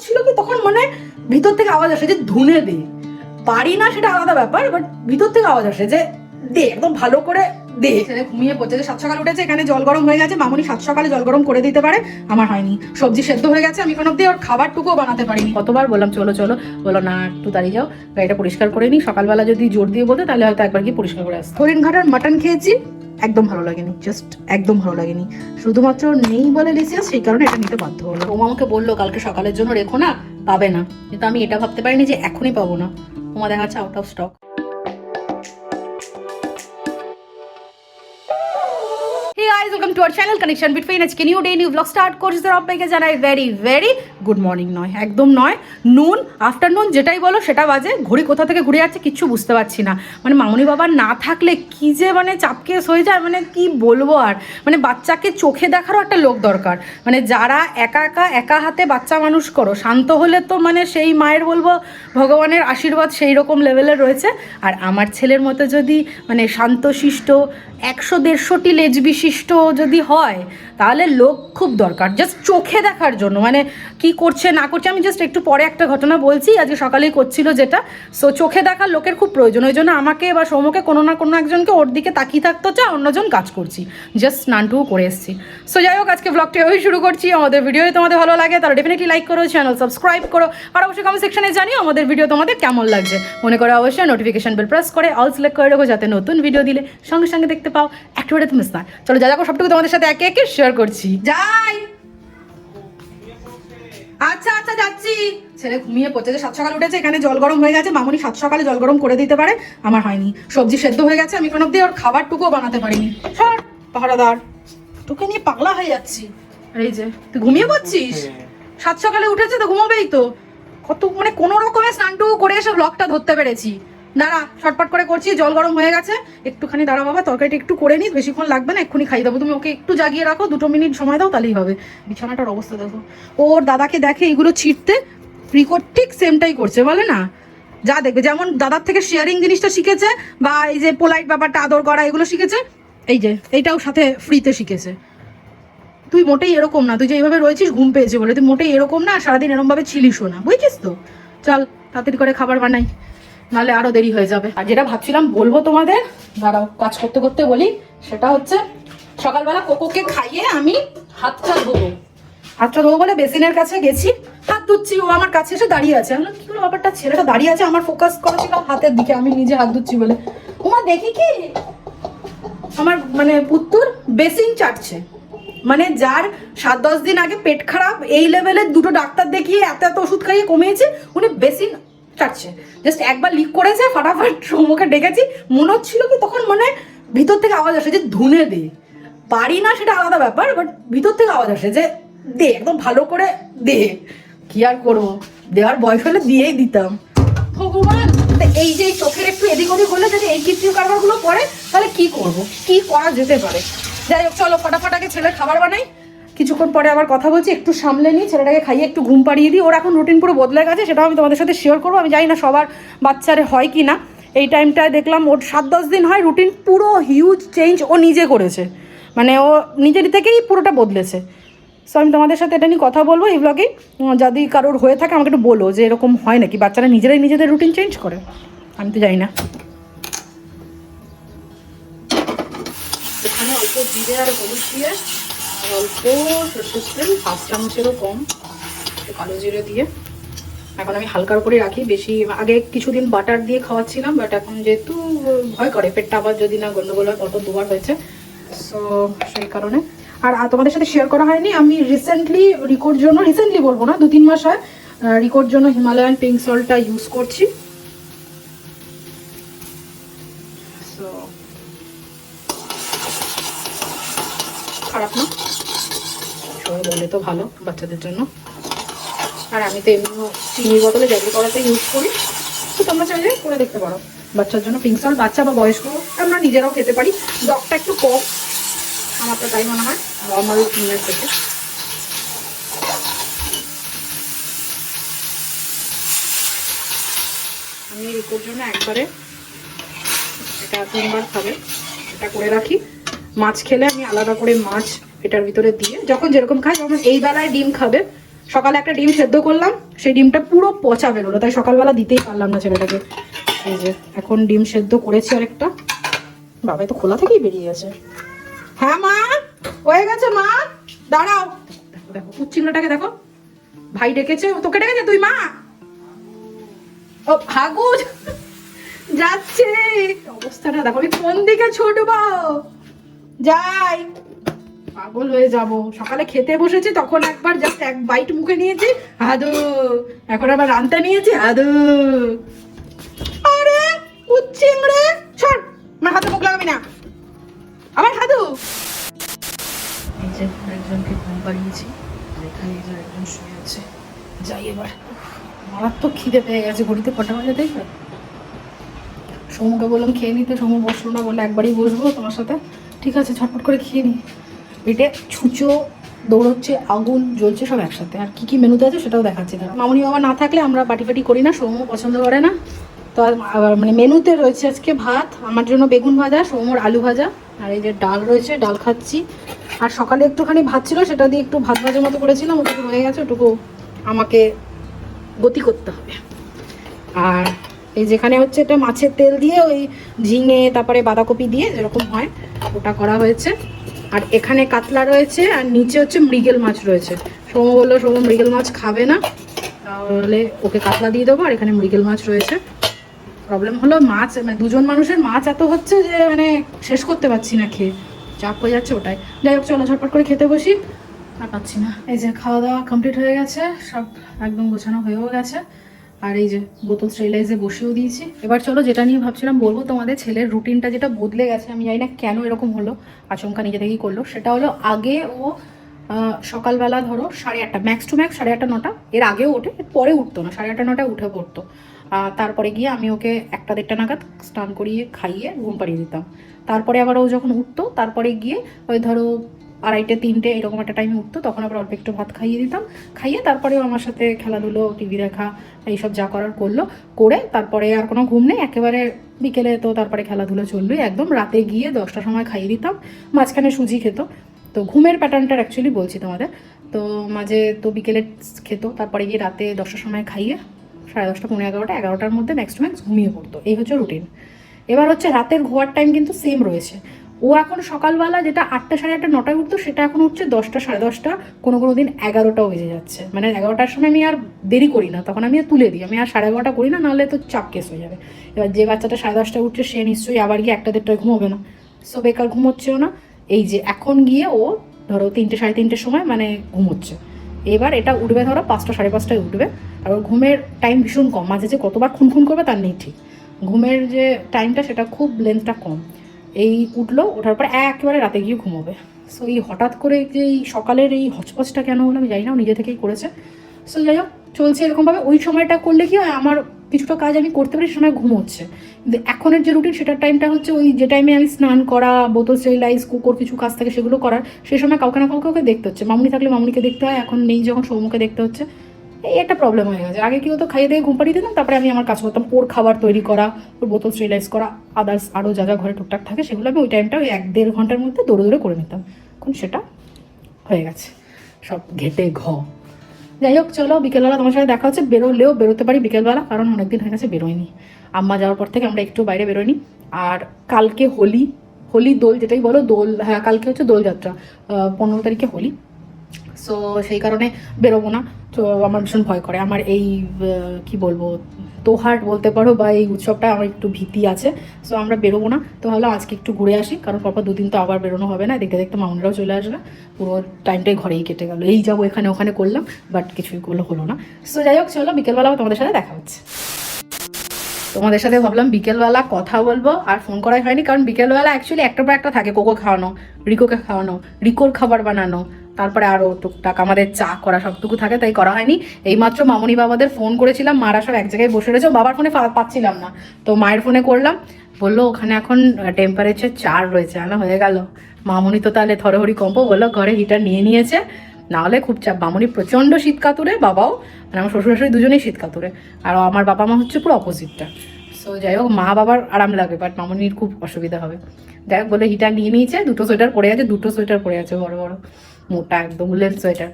হচ্ছিল কি তখন মানে ভিতর থেকে আওয়াজ আসে যে ধুনে দে। পারি না সেটা আলাদা ব্যাপার বাট ভিতর থেকে আওয়াজ আসে যে দে একদম ভালো করে দে। ছেলে ঘুমিয়ে পড়ছে যে সাত সকাল উঠেছে এখানে জল গরম হয়ে গেছে মামুনি সাত সকালে জল গরম করে দিতে পারে আমার হয়নি। সবজি সেদ্ধ হয়ে গেছে আমি কোনো অব্দি ওর খাবারটুকুও বানাতে পারিনি। কতবার বললাম চলো চলো বলো না একটু দাঁড়িয়ে যাও গাড়িটা পরিষ্কার করে নিই সকালবেলা যদি জোর দিয়ে বলতে তাহলে হয়তো একবার গিয়ে পরিষ্কার করে আসতে। হরিণ ঘাটার মাটন খেয়েছি একদম ভালো লাগেনি জাস্ট একদম ভালো লাগেনি। শুধুমাত্র নেই বলে লিসিয়াস সেই কারণে এটা নিতে বাধ্য হলো ওমা আমাকে বলল, কালকে সকালের জন্য রেখো না, পাবে না। কিন্তু আমি এটা ভাবতে পারিনি যে এখনই পাবো না। ওমা দেখাচ্ছে out of stock hey guys welcome to our channel connection between আজকে new day new blog start করছি তার আপনাকে জানাই ভেরি ভেরি গুড মর্নিং নয়, একদম নয়। নুন আফটারনুন যেটাই বলো, সেটা বাজে। ঘড়ি কোথা থেকে ঘুরে যাচ্ছে কিচ্ছু বুঝতে পারছি না। মানে মামুনি বাবা না থাকলে কি যে মানে চাপকেস হয়ে যায় মানে কি বলব আর? মানে বাচ্চাকে চোখে দেখারও একটা লোক দরকার। মানে যারা একা একা একা হাতে বাচ্চা মানুষ করো, শান্ত হলে তো মানে সেই মায়ের বলব, ভগবানের আশীর্বাদ সেই রকম লেভেলের রয়েছে। আর আমার ছেলের মতো যদি মানে শান্তশিষ্ট, একশো দেড়শোটি লেজ বিশিষ্ট যদি হয় তাহলে লোক খুব দরকার। জাস্ট চোখে দেখার জন্য মানে কি করছে, না করছে, আমি জাস্ট একটু পরে একটা ঘটনা বলছি, আজকে সকালেই করছিল যেটা। সো চোখে দেখার লোকের খুব প্রয়োজন, ওই জন্য আমাকে বা সৌমকে কোনো না কোনো একজনকে ওর দিকে তাকিয়ে থাকতে হচ্ছে অন্যজন কাজ করছি। জাস্ট স্নানটুকু করে এসেছি। সো যাই হোক, আজকে ব্লগটা ওই শুরু করছি। আমাদের ভিডিও তোমাদের ভালো লাগে, তাহলে ডেফিনেটলি লাইক করো চ্যানেল সাবস্ক্রাইব করো, আর অবশ্যই কমেন্ট সেকশনে জানিও আমাদের ভিডিও তোমাদের কেমন লাগছে। মনে করো অবশ্যই নোটিফিকেশন বেল প্রেস করে অল সিলেক্ট করে রাখো, যাতে নতুন ভিডিও দিলে সঙ্গে সঙ্গে দেখতে পাও। একেবারে তুমি চলো, যা যাকো সবটুকু তোমাদের সাথে একে একে শেয়ার করছি। যাই। আচ্ছা আচ্ছা যাচ্ছি। ছেলে ঘুমিয়ে পড়ছে যে সাত সকালে উঠেছে এখানে জল গরম হয়ে গেছে। মামুনি সাত সকালে জল গরম করে দিতে পারে। আমার হয়নি। সবজি সেদ্ধ হয়ে গেছে আমি কোনো অব্দি ওর খাবারটুকুও বানাতে পারিনি। সর পাহারাদার। তোকে নিয়ে পাগলা হয়ে যাচ্ছি। আর এই যে। তুই ঘুমিয়ে পড়ছিস? সাত সকালে উঠেছে তো ঘুমাবেই তো। কত মানে কোনো রকমের স্নানটুকু করে এসে ব্লগটা ধরতে পেরেছি। দাঁড়া ছটপট করে করছি, জল গরম হয়ে গেছে। একটুখানি দাঁড়া বাবা, তরকারিটা একটু করে নিস বেশিক্ষণ লাগবে না, এক্ষুনি খাই দেবো। তুমি ওকে একটু জাগিয়ে রাখো, দুটো মিনিট সময় দাও, তাহলেই হবে। বিছানাটার অবস্থা দেখো। ওর দাদাকে দেখে এগুলো ছিটতে রিকোর্ড ঠিক সেমটাই করছে, বলে না? যা দেখবে, যেমন দাদার থেকে শেয়ারিং জিনিসটা শিখেছে, বা এই যে পোলাইট ব্যাপারটা, আদর করা এগুলো শিখেছে, এই যে, এইটাও সাথে ফ্রিতে শিখেছে। তুই মোটেই এরকম না, তুই যে এইভাবে রয়েছিস, ঘুম পেয়েছে বলে। তুই মোটেই এরকম না, সারাদিন এরকম ভাবে ছিলিসও না, বুঝছিস তো? চল, তাড়াতাড়ি করে খাবার বানাই। নাহলে আরও দেরি হয়ে যাবে। আর যেটা ভাবছিলাম বলব তোমাদের, দাঁড়াও, কাজ করতে করতে বলি, সেটা হচ্ছে সকালবেলা কোকোকে খাইয়ে আমি হাতটা ধোবো। হাতটা ধোবো বলে বেসিনের কাছে গেছি, হাত ধুচ্ছি, ও আমার কাছে এসে দাঁড়িয়ে আছে। আমি কি হলো ব্যাপারটা? ছেলেটা দাঁড়িয়ে আছে, আমার ফোকাস করা ছিল হাতের দিকে, আমি নিজে হাত ধুচ্ছি বলে। ওমা, দেখি কি? আমার মানে পুত্তুর বেসিন চাটছে। মানে যার সাত দশ দিন আগে পেট খারাপ, এই লেভেলের দুটো ডাক্তার দেখিয়ে এত এত ওষুধ খাইয়ে কমিয়েছে, উনি বেসিন চাটছে জাস্ট একবার লিক করেছে ফাটাফাট সৌমকে ডেকেছি। মনে হচ্ছিল কি তখন মানে ভিতর থেকে আওয়াজ আসে যে ধুনে দে। পারি না সেটা আলাদা ব্যাপার বাট ভিতর থেকে আওয়াজ আসে যে দে, একদম ভালো করে দে। কি আর করব? দেওয়ার বয়স হলে দিয়েই দিতাম। এই যে চোখের একটু এদিক ওদিক হলে যদি এই কৃত্রিম কারবারগুলো পড়ে, তাহলে কি করব? কি করা যেতে পারে? যাই হোক, চলো, ফটাফট আগে ছেলে খাবার বানাই। কিছুক্ষণ পরে আবার কথা বলছি, একটু সামলে নিই, ছেলেটাকে খাইয়ে একটু ঘুম পাড়িয়ে দিই। ওর এখন রুটিন পুরো বদলে গেছে, সেটাও আমি তোমাদের সাথে শেয়ার করব। আমি জানি না সবার বাচ্চারে হয় কি না এই টাইমটায় দেখলাম ওর সাত দশ দিন হয় রুটিন পুরো হিউজ চেঞ্জ ও নিজে করেছে। মানে ও নিজের থেকেই পুরোটা বদলেছে। সো আমি তোমাদের সাথে এটা নিয়ে কথা বলব এই ব্লগে যদি কারোর হয়ে থাকে, আমাকে একটু বলো যে এরকম হয় নাকি? বাচ্চারা নিজেরাই নিজেদের রুটিন চেঞ্জ করে? আমি তো জানি না। এখানে অল্প জিরে আর হলুদ দিয়ে অল্প সর্ষের তেল হাফ চামচেরও কম কালো জিরে দিয়ে। এখন আমি হালকার করে রাখি, বেশি, আগে কিছুদিন বাটার দিয়ে খাওয়াচ্ছিলাম বাট এখন যেহেতু ভয় করে, পেটটা আবার যদি না গন্ডগোল হয়, কত দুবার হয়েছে। সো সেই কারণে। আর তোমাদের সাথে শেয়ার করা হয়নি, আমি রিসেন্টলি রিকোর জন্য রিসেন্টলি বলব না দু তিন মাস হয় রিকোর জন্য হিমালয়ান পিঙ্ক সল্টটা ইউজ করছি। খারাপ না। সবাই বলে তো ভালো বাচ্চাদের জন্য। আর আমি তো এমনিও চিনির বোতলে জাগি করাতে ইউজ করি। তো তোমরা চাইলে করে দেখতে পারো। বাচ্চার জন্য পিঙ্ক সল্ট বাচ্চা বা বয়স্ক, আমরা নিজেরাও খেতে পারি। ডকটা একটু কম, আমার তো তাই মনে হয়। নর্মাল চিনের থেকে আমি রিকোর জন্য একবারে এটা তিনবার খাবে। এটা করে রাখি। মাছ খেলে আমি আলাদা করে মাছ এটার ভিতরে দিয়ে যখন যেরকম খাই যখন এই বেলায় ডিম খাবে। সকালে একটা ডিম সেদ্ধ করলাম, সেই ডিমটা পুরো পচা বেরোলো তাই সকালবেলা দিতেই পারলাম না ছেলেটাকে। এই যে, এখন ডিম সেদ্ধ করেছি আরেকটা। বাবা তো খোলা থেকেই বেরিয়ে গেছে। হ্যাঁ মা, হয়ে গেছে মা। দাঁড়াও। দেখো কুচিংড়াটাকে দেখো। ভাই ডেকেছে। তোকে ডেকেছে তুই, মা? ও ভাগু যাচ্ছে। অবস্থাটা দেখো, আমি কোন দিকে ছুটবো? যাই। পাগল হয়ে যাব। সকালে খেতে বসেছি, তখন একবার জাস্ট এক বাইট মুখে নিয়েছি হাদু এখন আবার রানতে নিয়েছি হাদু আরে উচ্চিংড়ে ছট আমার হাতে মুখ লাগাবি না। আমার হাদু। একজনকে ঘুম পাড়িয়েছি এখানে একজন শুয়ে আছে। যাই এবার। মারাত্মক খিদে পেয়ে গেছে, ঘড়িতে কটা বাজে দেখবে বললাম খেয়ে নিতে, সমু বসল না বলে একবারই বসবো তোমার সাথে। ঠিক আছে, ঝটপট করে খেয়ে নি। পেটে ছুঁচো, দৌড়চ্ছে, আগুন জ্বলছে, সব একসাথে। আর কি কি মেনুতে আছে সেটাও দেখাচ্ছি। দাঁড়া মামনি বাবা না থাকলে আমরা বাটি ফাটি করি না, সৌম্য পছন্দ করে না। তো মানে মেনুতে রয়েছে আজকে ভাত, আমার জন্য বেগুন ভাজা, সৌম্যর আলু ভাজা, আর এই যে ডাল রয়েছে, ডাল খাচ্ছি। আর সকালে একটুখানি ভাত ছিল, সেটা দিয়ে একটু ভাত ভাজার মতো করেছিলাম ওটুকু হয়ে গেছে, ওটুকু আমাকে গতি করতে হবে। আর এই যেখানে হচ্ছে এটা মাছের তেল দিয়ে ওই ঝিঙে, তারপরে বাঁধাকপি দিয়ে যেরকম হয়, ওটা করা হয়েছে। আর এখানে কাতলা রয়েছে, আর নিচে হচ্ছে মৃগেল মাছ রয়েছে। সোম বলল সোম মৃগেল মাছ খাবে না। তাহলে ওকে কাতলা দিয়ে দেবো, আর এখানে মৃগেল মাছ রয়েছে। প্রবলেম হলো মাছ মানে দুজন মানুষের মাছ এত হচ্ছে যে মানে শেষ করতে পারছি না খেয়ে। চাপ হয়ে যাচ্ছে ওটাই। যাই হোক, চলো ঝটপট করে খেতে বসি। আর পাচ্ছি না। এই যে খাওয়া দাওয়া কমপ্লিট হয়ে গেছে, সব একদম গোছানো হয়েও গেছে। আর এই যে বোতল স্টেরিলাইজে বসেও দিয়েছি। এবার চলো যেটা নিয়ে ভাবছিলাম বলব, তোমাদের ছেলের রুটিনটা যেটা বদলে গেছে, আমি জানি না কেন এরকম হলো, আচমকা নিজে থেকেই করল। সেটা হলো আগে ও সকালবেলা ধরো সাড়ে আটটা ম্যাক্স টু ম্যাক্স সাড়ে আটটা, নটা, এর আগেও ওঠে পরে উঠতো না, সাড়ে আটটা, নটায় উঠে পড়তো। তারপরে গিয়ে আমি ওকে একটা দেড়টা নাগাদ স্নান করিয়ে খাইয়ে ঘুম পাড়িয়ে দিতাম। তারপরে আবার ও যখন উঠতো, তারপরে গিয়ে ওই ধরো আড়াইটে, তিনটে, এরকম একটা টাইমে উঠতো। তখন আবার অল্প একটু ভাত খাইয়ে দিতাম। খাইয়ে তারপরেও আমার সাথে খেলাধুলো টিভি দেখা, এইসব যা করার করল। করে তারপরে আর কোনো ঘুম নেই। একেবারে বিকেলে তো তারপরে খেলাধুলো চললোই একদম। রাতে গিয়ে দশটার সময় খাইয়ে দিতাম। মাঝখানে সুজি খেত। তো ঘুমের প্যাটার্নটা অ্যাকচুয়ালি বলছি তোমাদের। তো মাঝে তো বিকেলে খেত। তারপরে গিয়ে রাতে দশটার সময় খাইয়ে সাড়ে দশটা পনেরো এগারোটা, এগারোটার মধ্যে ম্যাক্স টু ম্যাক্স ঘুমিয়ে পড়তো। এই হচ্ছে রুটিন এবার হচ্ছে রাতের ঘোয়ার টাইম কিন্তু সেম রয়েছে। ও এখন সকালবেলা যেটা আটটা সাড়ে আটটা, নটায় উঠতো, সেটা এখন হচ্ছে দশটা সাড়ে দশটা, কোনো কোনো দিন এগারোটাও বেজে যাচ্ছে। মানে এগারোটার সময় আমি আর দেরি করি না, তখন আমি আর তুলে দিই। আমি আর সাড়ে এগারোটা করি না, নাহলে তো চাপ কেস হয়ে যাবে। এবার যে বাচ্চাটা সাড়ে দশটায় উঠছে, সে নিশ্চয়ই আবার গিয়ে একটা দেড়টায় ঘুমোবে না। সো বেকার ঘুমোচ্ছেও না। এই যে এখন গিয়ে ও ধরো তিনটে সাড়ে তিনটের সময় মানে ঘুমোচ্ছে। এবার এটা উঠবে ধরো পাঁচটা সাড়ে পাঁচটায় উঠবে। আর ওর ঘুমের টাইম ভীষণ কম। মাঝে যে কতবার খুন খুন করবে তার নেই ঠিক। ঘুমের যে টাইমটা সেটা খুব লেন্থটা কম। এই উঠল, ওঠার পর একেবারে রাতে গিয়ে ঘুমোবে। সো এই হঠাৎ করে যে এই সকালের এই হচপচটা কেন হলো আমি জানি না, ও নিজে থেকেই করেছে। সো যাই হোক, চলছে এরকমভাবে। ওই সময়টা করলে কি হয়, আমার কিছুটা কাজ আমি করতে পারি, সে সময় ঘুমোচ্ছে। কিন্তু এখনের যে রুটিন সেটার টাইমটা হচ্ছে ওই যে টাইমে আমি স্নান করা, বোতল স্টেরিলাইজ কুকুর কিছু কাজ থাকে সেগুলো করার সেই সময় কাউকে না কাউকে দেখতে হচ্ছে। মামুনি থাকলে মামুনিকে দেখতে হয়, এখন নেই যখন সৌমুখে দেখতে হচ্ছে। এই একটা প্রবলেম হয়ে গেছে। আগে কি হতো, খাইয়ে দিয়ে ঘুম পাড়িয়ে দিতাম, তারপরে আমি আমার কাজ করতাম, ওর খাবার তৈরি করা, ওর বোতল স্টেরিলাইজ করা আদার্স আরও যা যা ঘরে টুকটাক থাকে, সেগুলো আমি ওই টাইমটা ওই এক দেড় ঘণ্টার মধ্যে দৌড়ে দৌড়ে করে নিতাম। এখন সেটা হয়ে গেছে। সব ঘেটে ঘ। যাই হোক, চলো, বিকেলবেলা তোমার সাথে দেখা হচ্ছে। বেরোলেও বেরোতে পারি বিকেলবেলা, কারণ অনেকদিন হয়ে গেছে বেরোয়নি আম্মা যাওয়ার পর থেকে আমরা একটু বাইরে বেরোয়নি আর কালকে হোলি হোলি দোল যেটাই বলো, দোল হ্যাঁ কালকে হচ্ছে দোলযাত্রা পনেরো তারিখে হোলি। সো সেই কারণে বেরোবো না। তো আমার ভীষণ ভয় করে। আমার এই কি বলব তোহাট বলতে পারো বা এই উৎসবটা আমার একটু ভীতি আছে। সো আমরা বেরোবো না। তো হলো আজকে একটু ঘুরে আসি। কারণ পরপর দুদিন তো আবার বেরোনো হবে না। দেখতে দেখতে মামুনরাও চলে আসবে। পুরো টাইমটাই ঘরেই কেটে গেল। এই যাব এখানে ওখানে করলাম বাট কিছুই করল হলো না। সো যাই হোক, চলো, বিকেলবেলা তোমাদের সাথে দেখা হচ্ছে। তোমাদের সাথে ভাবলাম বিকেলবেলা কথা বলব, আর ফোন করাই হয়নি। কারণ বিকেলবেলা অ্যাকচুয়ালি একটা পর একটা থাকে। কোকো খাওয়ানো, রিকোকে খাওয়ানো, রিকোর খাবার বানানো। তারপরে আরও টুকটাক আমাদের চা করা সবটুকু থাকে, তাই করা হয়নি। এইমাত্র মামনি বাবাদের ফোন করেছিলাম, মারা সব এক জায়গায় বসে রয়েছে বাবার ফোনে পাচ্ছিলাম না। তো মায়ের ফোনে করলাম, বলল ওখানে এখন টেম্পারেচার চার রয়েছে না হয়ে গেল। মামনি তো তাহলে থরহরি কম্প বলল, ঘরে হিটার নিয়ে নিয়েছে নাহলে খুব চাপ। মামনি প্রচণ্ড শীত কাতুরে বাবাও মানে আমার শ্বশুর শাশুড়ি দুজনেই শীত কাতুরে আর আমার বাবা মা হচ্ছে পুরো অপোজিটটা সো যাই হোক, মা বাবার আরাম লাগবে বাট মামনির খুব অসুবিধা হবে। যাই হোক বলে হিটার নিয়ে নিয়েছে, দুটো সোয়েটার পরে আছে, দুটো সোয়েটার পরে আছে, বড় বড়। মোটা একদম উলেন সোয়েটার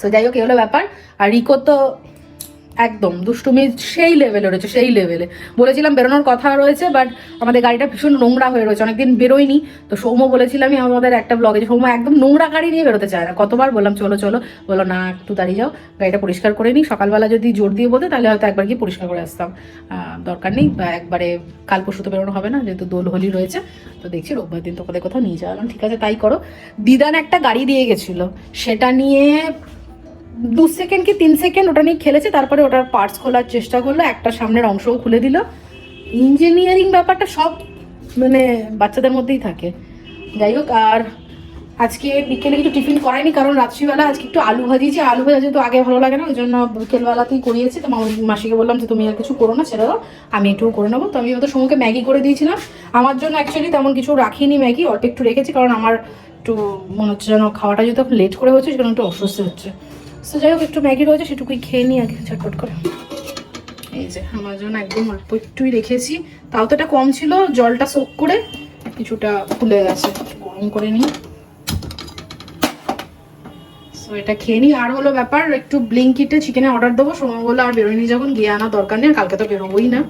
সো যাই হোক এগুলো ব্যাপার। আর রিকো তো একদম, দুষ্টুমি সেই লেভেলে রয়েছে, সেই লেভেলে বলেছিলাম বেরোনোর কথা রয়েছে বাট আমাদের গাড়িটা ভীষণ নোংরা হয়ে রয়েছে, অনেকদিন বেরোয়নি। তো সৌম্য বলেছিলামই আমাদের একটা ব্লগে সৌম্য একদম নোংরা গাড়ি নিয়ে বেরোতে চায় না। কতবার বললাম, চলো চলো। বলো না, একটু দাঁড়িয়ে যাও, গাড়িটা পরিষ্কার করে নিই। সকালবেলা যদি জোর দিয়ে বলতে, তাহলে হয়তো একবার গিয়ে পরিষ্কার করে আসতাম। দরকার নেই, বা একবারে কাল পরশু তো বেরোনো হবে না, যেহেতু দোল, হোলি রয়েছে, তো দেখছি রোববার দিন তোকে কোথাও নিয়ে যাওয়ালাম ঠিক আছে, তাই করো। দিদান একটা গাড়ি দিয়ে গেছিল। সেটা নিয়ে দু সেকেন্ড কি তিন সেকেন্ড ওটা নিয়ে খেলেছে, তারপরে ওটার পার্টস খোলার চেষ্টা করল, একটা সামনের অংশও খুলে দিল। ইঞ্জিনিয়ারিং ব্যাপারটা সব মানে বাচ্চাদের মধ্যেই থাকে। যাই হোক, আর আজকে বিকেলে কিছু টিফিন করায়নি, কারণ রাত্রিবেলা আজকে একটু আলু ভাজিয়েছি আলু ভাজা যেহেতু আগে ভালো লাগে না, ওই জন্য বিকেলবেলাতেই করিয়েছি। তো মাসিকে বললাম যে, তুমি আর কিছু করো না, ছেড়ে দাও, আমি একটু করে নেব। তো আমি হয়তো সমুখে ম্যাগি করে দিয়েছিলাম। আমার জন্য অ্যাকচুয়ালি তেমন কিছু রাখিনি ম্যাগি, অল্প একটু রেখেছি, কারণ আমার একটু মনে হচ্ছে যেন খাওয়াটা যেহেতু লেট করে হচ্ছে সেজন্য একটু অসুস্থ হচ্ছে। তো যাই হোক, একটু ম্যাগি রয়েছে, সেটুকুই খেয়ে নিই আগে, ঝটপট করে। এই যে আমার জন্য একদম অল্প একটুই রেখেছি। তাও তো এটা কম ছিল, জলটা সোক করে কিছুটা ফুলে গেছে, গরম করে নিই। সো এটা খেয়ে নিই। আর হলো ব্যাপার, একটু ব্লিঙ্কিটে চিকেনের অর্ডার দেবো। সময় বলে আর বেরোয়নি যখন, গিয়ে আনা দরকার নেই কালকে তো বেরোবোই না।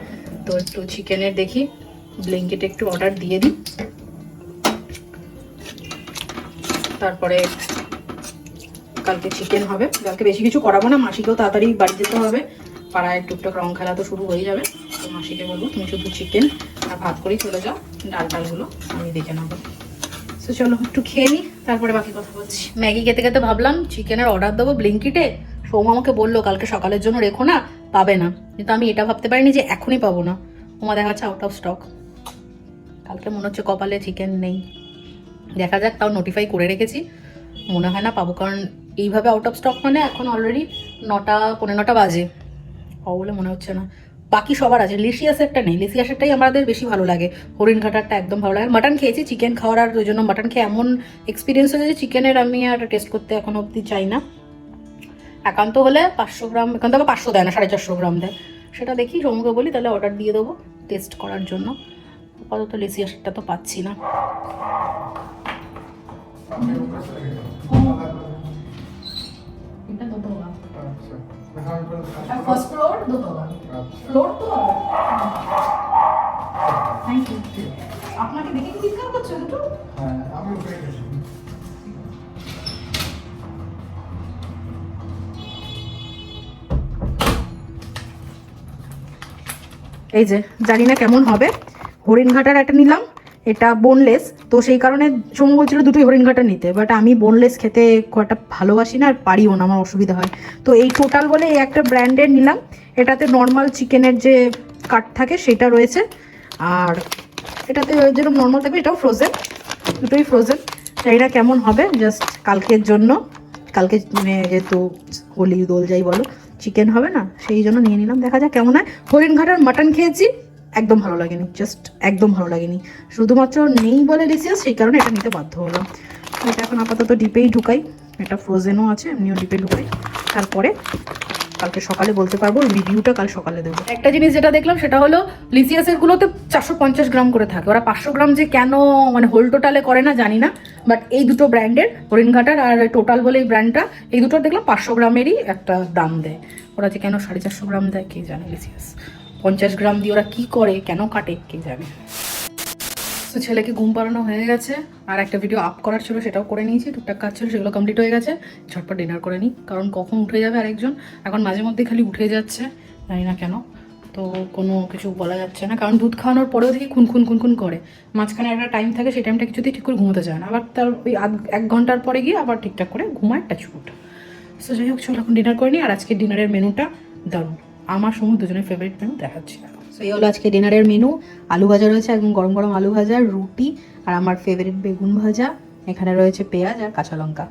তো একটু চিকেনের দেখি, ব্লিঙ্কিটে একটু অর্ডার দিয়ে দিই। তারপরে কালকে চিকেন হবে। কালকে বেশি কিছু করাবো না, মাসিকেও তাড়াতাড়ি বাড়ি যেতে হবে। পাড়ায় টুকটাক রং খেলা তো শুরু হয়ে যাবে। তো মাসিকে বলব, তুমি শুধু চিকেন আর ভাত করেই চলে যাও, ডাল টালগুলো আমি দেখে নেব। তো চলো, একটু খেয়ে নিই তারপরে বাকি কথা বলছি। ম্যাগি খেতে খেতে ভাবলাম চিকেনের অর্ডার দেবো ব্লিঙ্কিটে। সৌম আমাকে বলল, কালকে সকালের জন্য রেখো না, পাবে না। কিন্তু আমি এটা ভাবতে পারিনি যে এখনই পাবো না। ওমা দেখা যাচ্ছে আউট অফ স্টক কালকে মনে হচ্ছে কপালে চিকেন নেই। দেখা যাক, তাও নোটিফাই করে রেখেছি। মনে হয় না পাবো, কারণ এইভাবে আউট অফ স্টক মানে এখন অলরেডি নটা পনেরো নটা বাজে। পাবো বলে মনে হচ্ছে না। বাকি সবার আছে। লিসিয়াসেরটা নেই। লিসিয়াসেরটাই আমাদের বেশি ভালো লাগে। হরিণ ঘাটারটা একদম ভালো লাগে। মাটন খেয়েছি। চিকেন খাওয়ার আর ওই জন্য মাটন খেয়ে এমন এক্সপিরিয়েন্স হয়েছে চিকেনের আমি আর টেস্ট করতে এখন অবধি চাই না। একান্ত হলে পাঁচশো গ্রাম এখান থেকে পাঁচশো দেয় না, সাড়ে চারশো গ্রাম দেয়। সেটা দেখি সমুখে বলি, তাহলে অর্ডার দিয়ে দেবো টেস্ট করার জন্য। আপাতত লিসিয়াসেরটা তো পাচ্ছি না। আর ফার্স্ট ফ্লোর দোতলা ফ্লোর তো থ্যাংক ইউ আপনাকে দেখে কি চিৎকার করছে দুটো? এই যে জানি না কেমন হবে। হরিণঘাটার একটা নিলাম। এটা বোনলেস তো সেই কারণে সমু বলছিল দুটোই হরিণঘাটা নিতে বাট আমি বোনলেস খেতে খুব একটা ভালোবাসি না আর পারিও না, আমার অসুবিধা হয়। তো এই টোটাল বলে এই একটা ব্র্যান্ডের নিলাম, এটাতে নর্মাল চিকেনের যে কাট থাকে সেটা রয়েছে, আর এটাতে যেরকম নর্মাল থাকবে এটাও ফ্রোজেন দুটোই ফ্রোজেন এটা কেমন হবে জাস্ট কালকের জন্য, কালকে মানে যেহেতু হোলি, দোল যাই বলো চিকেন হবে না, সেই জন্য নিয়ে নিলাম, দেখা যাক কেমন হয়। হরিণঘাটার মাটন খেয়েছি একদম ভালো লাগেনি জাস্ট একদম ভালো লাগেনি। শুধুমাত্র নেই বলে লিসিয়াস সেই কারণে এটা নিতে বাধ্য হলাম। এটা এখন আপাতত ডিপেই ঢুকাই, এটা ফ্রোজেনও আছে, এমনিও ডিপে ঢুকাই। তারপরে কালকে সকালে বলতে পারব রিভিউটা কাল সকালে দেবো। একটা জিনিস যেটা দেখলাম, সেটা হলো লিসিয়াসের গুলোতে চারশো পঞ্চাশ গ্রাম করে থাকে। ওরা পাঁচশো গ্রাম যে কেন মানে হোল টোটালে করে না, জানি না। বাট এই দুটো ব্র্যান্ডের হরিণ হরিণঘাটার আর টোটাল বলে এই ব্র্যান্ডটা এই দুটো দেখলাম পাঁচশো গ্রামেরই একটা দাম দেয়। ওরা যে কেন সাড়ে চারশো গ্রাম দেয়, কে জানে লিসিয়াস পঞ্চাশ গ্রাম দিয়ে ওরা কি করে, কেন কাটে, কে জানে। তো ছেলেকে ঘুম পাড়ানো হয়ে গেছে, আর একটা ভিডিও আপ করার ছিল, সেটাও করে নিয়েছি, টুকটাক কাজ ছিল, সেগুলো কমপ্লিট হয়ে গেছে। ঝটপট ডিনার করে নিই, কারণ কখন উঠে যাবে আরেকজন? এখন মাঝে মধ্যে খালি উঠে যাচ্ছে, জানি না কেন। তো কোনো কিছু বলা যাচ্ছে না, কারণ দুধ খাওয়ানোর পরেও দেখি খুন খুন খুন খুন করে। মাঝখানে একটা টাইম থাকে, সেই টাইমটা কিছুতেই ঠিক করে ঘুমোতে চায় না। আবার তার ওই আধ, এক ঘণ্টার পরে গিয়ে আবার ঠিকঠাক করে ঘুমায় টাচুট সো যাই হোক, চলো এখন ডিনার করে নিই, আর আজকে ডিনারের মেনুটা দারুণ। আমার সময় দুজনের ফেভারিট মেনু দেখাচ্ছি সো এই হলো আজকে ডিনারের মেনু আলু ভাজা রয়েছে, একদম গরম গরম আলু ভাজা, রুটি আর আমার ফেভারিট বেগুন ভাজা। এখানে রয়েছে পেঁয়াজ আর কাঁচা লঙ্কা।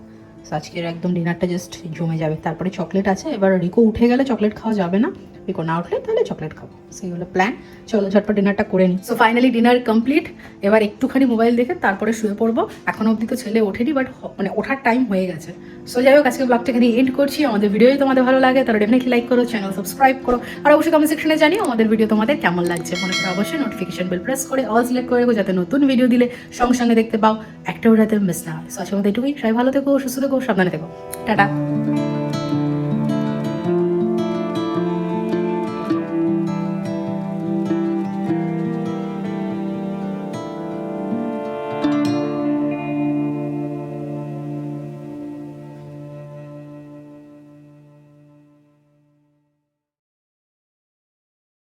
সো আজকের একদম ডিনারটা জাস্ট জমে যাবে। তারপরে চকলেট আছে, এবার রিকো উঠে গেলে চকলেট খাওয়া যাবে না। রিকো না উঠলে তাহলে চকলেট খাব। সেই হলো প্ল্যান চলো, ঝটপট ডিনারটা করে নিই। সো ফাইনালি ডিনার কমপ্লিট এবার একটুখানি মোবাইল দেখে তারপরে শুয়ে পড়ব। এখন অবধি তো ছেলে ওঠেনি বাট মানে ওঠার টাইম হয়ে গেছে। সো যাই হোক, আজকে ব্লগটা এখানে এন্ড করছি। আমাদের ভিডিও তোমাদের ভালো লাগে, তাহলে ডেফিনেটলি লাইক করো চ্যানেল সাবস্ক্রাইব করো। আর অবশ্যই কমেন্ট সেকশনে জানিও আমাদের ভিডিও তোমাদের কেমন লাগছে। মনে করে অবশ্যই নোটিফিকেশন বেল প্রেস করে অল সিলেক্ট করে যাতে নতুন ভিডিও দিলে সঙ্গে সঙ্গে দেখতে পাও। একটা ওটাতে মিস না হয়। সো আজকে আমাদের এটুকুই। সবাই ভালো থেকো, সুস্থ থেকো, সাবধানে থেকো। টাটা।